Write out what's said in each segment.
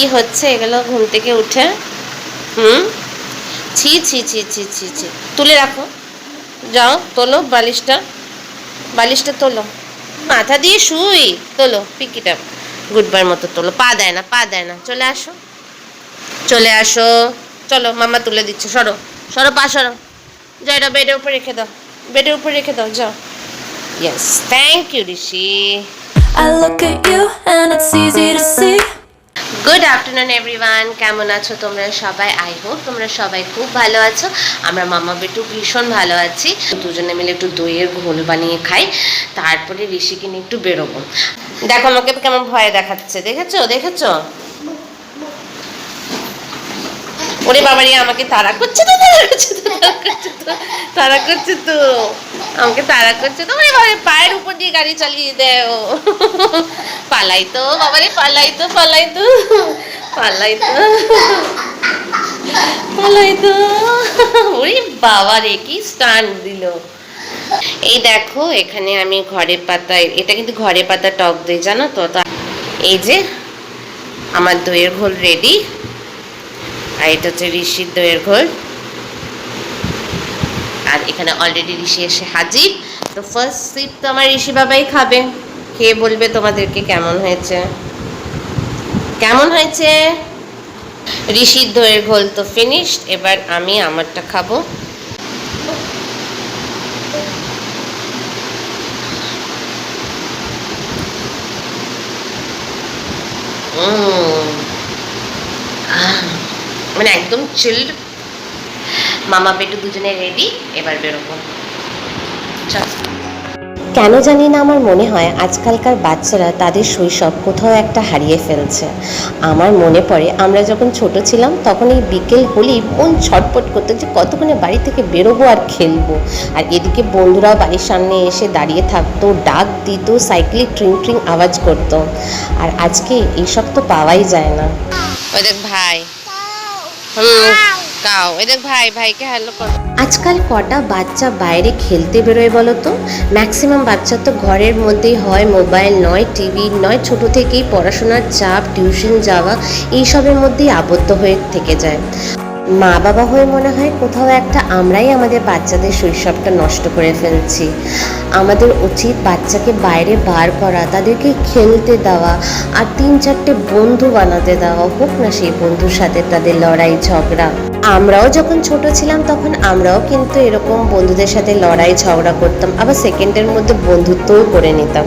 কি হচ্ছে? এগুলো ঘুম থেকে উঠে, হুম? ছি ছি ছি ছি ছি ছি। তুলে রাখো। যাও, তোলো বালিশটা। বালিশটা তোলো। মাথা দিয়ে শুই। তোলো, পিকিটা গুডবার মতো তোলো। পা দেয় না, পা দেয় না। চলে আসো। চলে আসো। চলো, মামা তুলে দিচ্ছে। সরো। সরো, পা সরো। যাও, এটা বেডের উপর রেখে দাও। বেডের উপর রেখে দাও। যাও। Yes thank you Rishi. I look at you and it's easy to see. Good afternoon everyone কেমন আছো তোমরা সবাই? আই হোপ তোমরা সবাই খুব ভালো আছো। আমরা মামা বেটু ভীষণ ভালো আছি। দুজনে মিলে একটু দইয়ের ঘোল বানিয়ে খাই। তারপরে ঋষিকে নিয়ে একটু বেরোবো। দেখো, আমাকে কেমন ভয় দেখাচ্ছে। দেখেছ? দেখেছ? ওরে বাবারি আমাকে তারা করছে তো তারা করছে তো, তাড়া করছে তো আমাকে তারা করছে তো, ওরে বাবারে পায়ের উপর দিয়ে গাড়ি চালিয়ে দেয় ও। পালাই তো বাবারে পালাই তো পালাই তো পালাই তো পালাই তো। ওরে বাবা রে, কি স্টান্ট দিল। এই দেখো, এখানে আমি ঘরে পাতায়, এটা কিন্তু ঘরে পাতা টক দই, জানো তো? এই যে, আমার দইয়ের ঘোল রেডি আর এটা হচ্ছে ঋষির দইয়ের ঘোল। আর এখানে অলরেডি ঋষি এসে হাজির। তো ফার্স্ট সিট তো আমার ঋষি বাবাই খাবে। খেয়ে বলবে তোমাদেরকে কেমন হয়েছে? কেমন হয়েছে? ঋষির দইয়ের ঘোল তো ফিনিশড এবার আমি আমারটা খাব। উম। মানে একদম চিল্ড মামা পেটু দুজনে রেডি এবার বেরোবো। চল। কেন জানি না আমার মনে হয় আজকালকার বাচ্চারা তাদের শৈশব কোথাও একটা হারিয়ে ফেলছে। আমার মনে পড়ে আমরা যখন ছোট ছিলাম তখন এই বিকেল হলেই মন ছটপট করতো যে কতক্ষণে বাড়ি থেকে বেরোবো আর খেলব। আর এদিকে বন্ধুরাও বাড়ির সামনে এসে দাঁড়িয়ে থাকতো ডাক দিত সাইকেলে ট্রিং ট্রিং আওয়াজ করতো। আর আজকে এইসব তো পাওয়াই যায় না। ওই দেখ ভাই হুম ভাই, ভাইকে হ্যালো আজকাল কটা বাচ্চা বাইরে খেলতে বেরোয় বলো তো? ম্যাক্সিমাম বাচ্চা তো ঘরের মধ্যেই হয় মোবাইল নয় টিভি নয়, ছোট থেকেই পড়াশোনার চাপ টিউশন যাওয়া, এইসবের মধ্যেই আবদ্ধ হয়ে থেকে যায়। মা বাবা হয়ে মনে হয় কোথাও একটা আমরাই আমাদের বাচ্চাদের শৈশবটা নষ্ট করে ফেলছি। আমাদের উচিত বাচ্চাকে বাইরে বার করা, তাদেরকে খেলতে দেওয়া আর তিন চারটে বন্ধু বানাতে দেওয়া, হোক না সেই বন্ধুর সাথে তাদের লড়াই, ঝগড়া। আমরাও যখন ছোট ছিলাম তখন আমরাও কিন্তু এরকম বন্ধুদের সাথে লড়াই, ঝগড়া করতাম, আবার সেকেন্ডের মধ্যে বন্ধুত্বও করে নিতাম।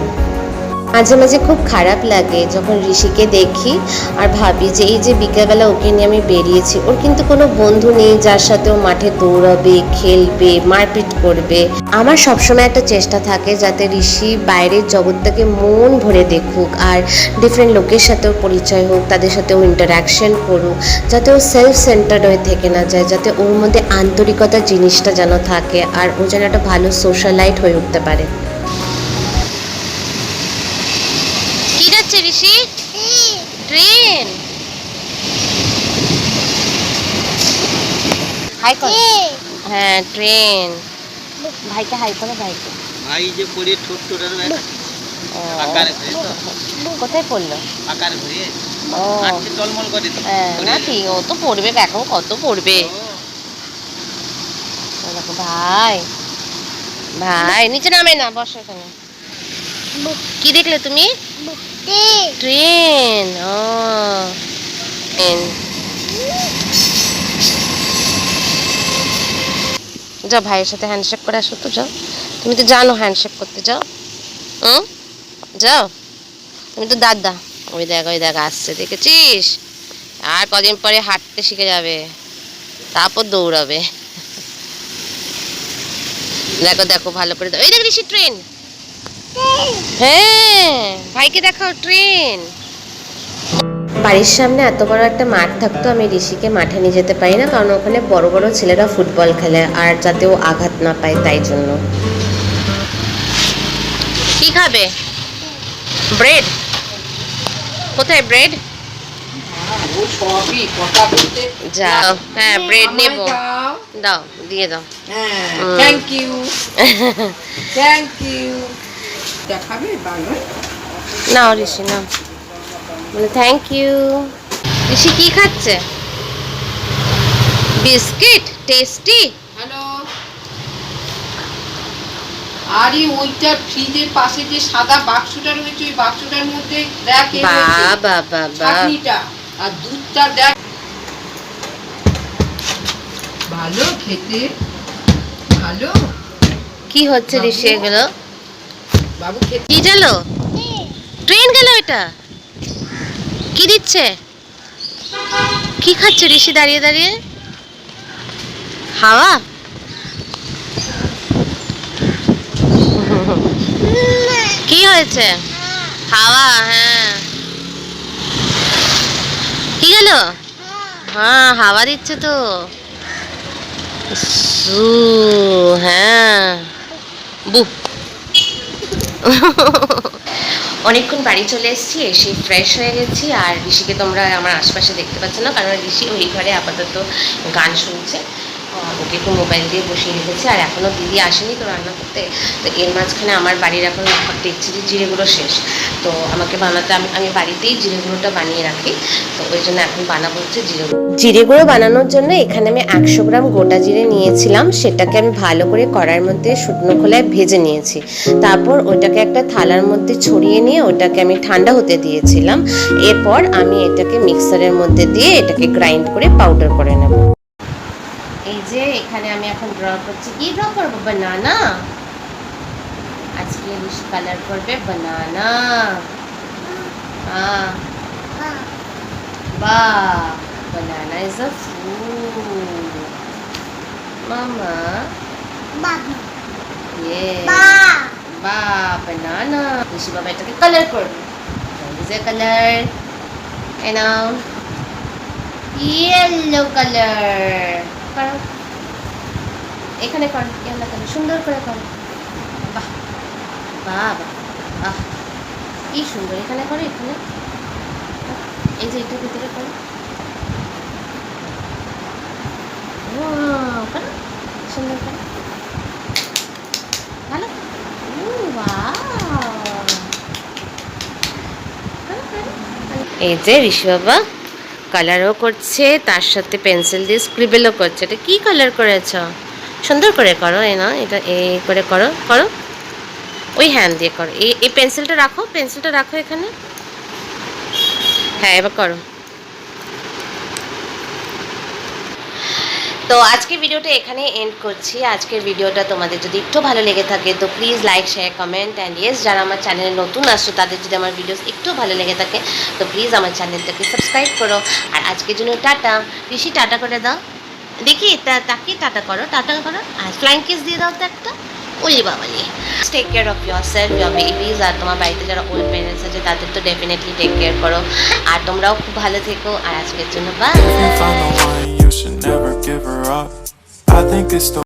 মাঝে মাঝে খুব খারাপ লাগে যখন ঋষিকে দেখি আর ভাবি যে এই যে বিকেলবেলা ওকে নিয়ে আমি বেরিয়েছি, ওর কিন্তু কোনো বন্ধু নেই যার সাথে ও মাঠে দৌড়াবে, খেলবে, মারপিট করবে। আমার সবসময় একটা চেষ্টা থাকে যাতে ঋষি বাইরের জগৎটাকে মন ভরে দেখুক আর ডিফারেন্ট লোকের সাথেও পরিচয় হোক, তাদের সাথেও ইন্টারাকশন করুক, যাতে ও সেলফ সেন্টার্ড হয়ে থেকে না যায়, যাতে ওর মধ্যে আন্তরিকতা জিনিসটা যেন থাকে আর ও যেন একটা ভালো সোশ্যালাইট হয়ে উঠতে পারে। যাচ্ছে ট্রেন। হাই কর। হ্যাঁ ট্রেন। ভাইকে হাই করো ভাইকে। ভাই যে পরে ঠোঁট টোটার ও, আকারে তো। কোথায় পড়ল? আকারে ঘুরে। ও। টলমল করে তো। হ্যাঁ না ঠিক ও তো পড়বে দেখো কত পড়বে। ও, ও দেখো ভাই। ভাই নিচে নামে না বসো এখানে। কি দেখলে তুমি? ট্রেন। ও, ট্রেন। যাও ভাইয়ের সাথে হ্যান্ডশেক করে আসো তো, যাও। তুমি তো জানো হ্যান্ডশেক করতে, যাও। হুম? যাও। তুমি তো দাদা। ওই দেখ ওই দেখ, আসছে, দেখেছিস? আর কদিন পরে হাঁটতে শিখে যাবে। তারপর দৌড়াবে। দেখো দেখো, ভালো করে। এই দেখ, ঋষি, ট্রেন। হ্যাঁ। ভাইকে দেখাও ট্রেন। বাড়ির সামনে এত বড় একটা মাঠ থাকতো আমি ঋষিকে মাঠে নিয়ে যেতে পারি না কারণ ওখানে বড় বড় ছেলেরা ফুটবল খেলে আর যাতে ও আঘাত না পায় তাই জন্য। কি খাবে? ব্রেড। কোথায় ব্রেড? যাও হ্যাঁ ব্রেড নেব। দাও। দাও দিয়ে দাও। হ্যাঁ থ্যাংক ইউ থ্যাংক ইউ দেখাবে বাংলা নাও ঋষি নাও মানে থ্যাংক ইউ ঋষি কি খাচ্ছে? বিস্কিট? টেস্টি? হ্যালো আরে ওইটা ফ্রিজের পাশে যে সাদা বাক্সটা রয়েছে ওই বাক্সটার মধ্যে দেখ এ বা বা বা বা আর দুধটা দেখ। ভালো খেতে ভালো। কি হচ্ছে ঋষি এগুলো? বাবু কি গেল? ট্রেন গেল এটা? কি দিচ্ছে? কি খাচ্ছে ঋষি দাঁড়িয়ে দাঁড়িয়ে? হাওয়া? কি হয়েছে? হাওয়া হ্যাঁ। কি গেল? হ্যাঁ হাওয়া দিচ্ছে তো। হ্যাঁ। বুহ। অনেকক্ষণ বাড়ি চলে এসেছি, এসে ফ্রেশ হয়ে গেছি। আর ঋষিকে তোমরা আমার আশপাশে দেখতে পাচ্ছ না, কারণ ঋষি ওই ঘরে আপাতত গান শুনছে। ওকে একটু মোবাইল দিয়ে বসিয়ে রেখেছি, আর এখনও দিদি আসেনি তো রান্না করতে, তো এর মাঝখানে আমার বাড়ির এখন দেখছি যে জিরেগুলো শেষ। তো আমাকে বানাতে, আমি আমি বাড়িতেই জিরেগুলোটা বানিয়ে রাখি, তো ওই জন্য এখন বানাবো হচ্ছে জিরে জিরে গুঁড়ো বানানোর জন্য এখানে আমি একশো গ্রাম গোটা জিরে নিয়েছিলাম, সেটাকে আমি ভালো করে কড়ার মধ্যে শুকনো খোলায় ভেজে নিয়েছি। তারপর ওটাকে একটা থালার মধ্যে ছড়িয়ে নিয়ে ওটাকে আমি ঠান্ডা হতে দিয়েছিলাম। এরপর আমি এটাকে মিক্সারের মধ্যে দিয়ে এটাকে গ্রাইন্ড করে পাউডার করে নেব। এই যে এখানে আমি এখন ড্র করছি। কি ড্র করব? বানানা আজকে ঋষি কালার করবে বানানা হ্যাঁ বা বানানা ইজ আ ফ্রুট মামা। Yes. বা বানানা ঋষি বাবা এটাকে কালার করবে। Is colour a now. Yellow colour করো এখানে কর ইয়েলো কালার সুন্দর করে করো বাহ বাহ বাহ কি সুন্দর এখানে করো, এখানে। এই যে এটার ভিতরে করো। করো। সুন্দর করো। ভালো? এই যে ঋষি বাবা। কালারও করছে, তার সাথে পেন্সিল দিয়ে স্ক্রিবেলও করছে। এটা কী কালার করেছ? সুন্দর করে করো এ না, এটা এই করে করো করো। ওই হ্যান্ড দিয়ে করো। এই এই পেন্সিলটা রাখো পেন্সিলটা রাখো এখানে। হ্যাঁ এবার করো। তো আজকের ভিডিওটা এখানে এন্ড করছি। আজকের ভিডিওটা তোমাদের যদি একটু ভালো লেগে থাকে, তো please like share comment and yes যারা আমার চ্যানেলে নতুন আসছো, তাদের যদি আমার ভিডিওস একটু ভালো লেগে থাকে, তো প্লিজ আমার চ্যানেলটাকে সাবস্ক্রাইব করো। আর আজকের জন্য টাটা। ঋষি, টাটা করে দাও। দেখি তাকে টাটা করো টাটা করো। আর ফ্লাইং দিয়ে দাও তো একটা। ওলি বাবালি take care of yourself your babies আর তোমার বাড়িতে যারা ওল্ড প্যারেন্টস আছে, তাদের তো ডেফিনেটলি টেক কেয়ার করো। আর তোমরাও খুব ভালো থেকো। আর আজকের জন্য bye give her up. I think it's the